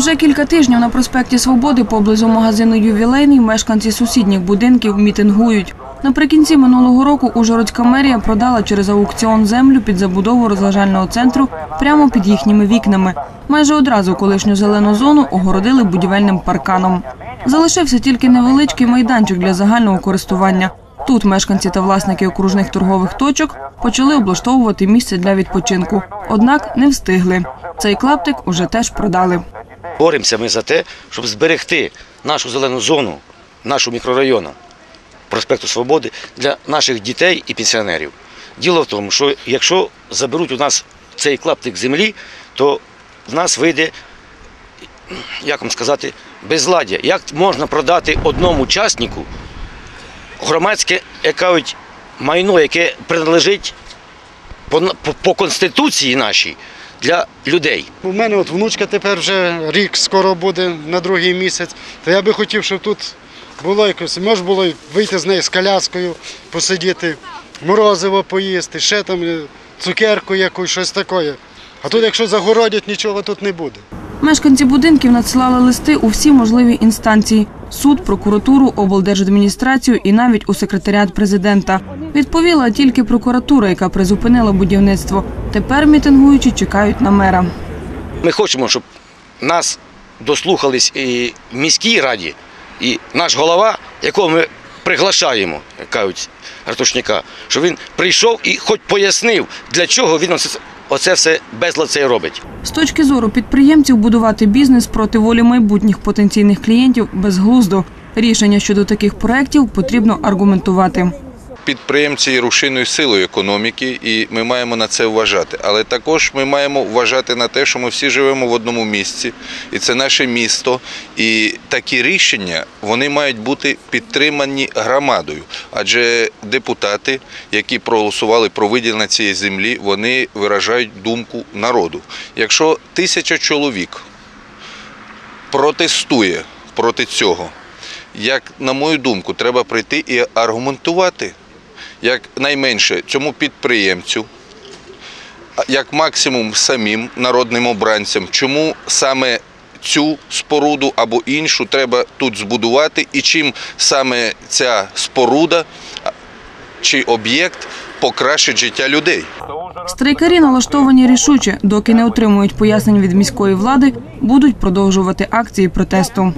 Уже кілька тижнів на проспекті Свободи поблизу магазину Ювілейний мешканці сусідніх будинків мітингують. Наприкінці минулого року Ужгородська мерія продала через аукціон землю під забудову розважального центру прямо під їхніми вікнами. Майже одразу колишню зелену зону огородили будівельним парканом. Залишився тільки невеличкий майданчик для загального користування. Тут мешканці та власники окружних торгових точок почали облаштовувати місце для відпочинку. Однак не встигли. Цей клаптик уже теж продали. Боремося ми за те, щоб зберегти нашу зелену зону, нашу мікрорайону проспекту Свободи для наших дітей і пенсіонерів. Діло в тому, що якщо заберуть у нас цей клаптик землі, то в нас вийде, як вам сказати, безладдя. Як можна продати одному учаснику громадське як кажуть, майно, яке приналежить по, по, по конституції нашій для людей. У мене от внучка тепер вже рік скоро буде на другий місяць. То я би хотів, щоб тут було якось, може було вийти з нею з коляскою, посидіти, морозиво поїсти, ще там цукерку якусь, щось таке. А тут, якщо загородять, нічого тут не буде. Мешканці будинків надсилали листи у всі можливі інстанції: суд, прокуратуру, облдержадміністрацію і навіть у секретаріат президента. Відповіла тільки прокуратура, яка призупинила будівництво. Тепер мітингуючі чекають на мера. Ми хочемо, щоб нас дослухались і в міській раді, і наш голова, якого ми приглашаємо, кажуть, Ратушняка, щоб він прийшов і хоч пояснив, для чого він оце, все безлад це робить. З точки зору підприємців будувати бізнес проти волі майбутніх потенційних клієнтів безглуздо. Рішення щодо таких проєктів потрібно аргументувати. Підприємці є рушійною силою економіки, і ми маємо на це вважати. Але також ми маємо вважати на те, що ми всі живемо в одному місці, і це наше місто. І такі рішення вони мають бути підтримані громадою. Адже депутати, які проголосували про виділення цієї землі, вони виражають думку народу. Якщо тисяча чоловік протестує проти цього. Як на мою думку, треба прийти і аргументувати як найменше цьому підприємцю, як максимум самим народним обранцям, чому саме цю споруду або іншу треба тут збудувати, і чим саме ця споруда чи об'єкт покращить життя людей. Страйкарі налаштовані рішуче, доки не отримують пояснень від міської влади, будуть продовжувати акції протесту.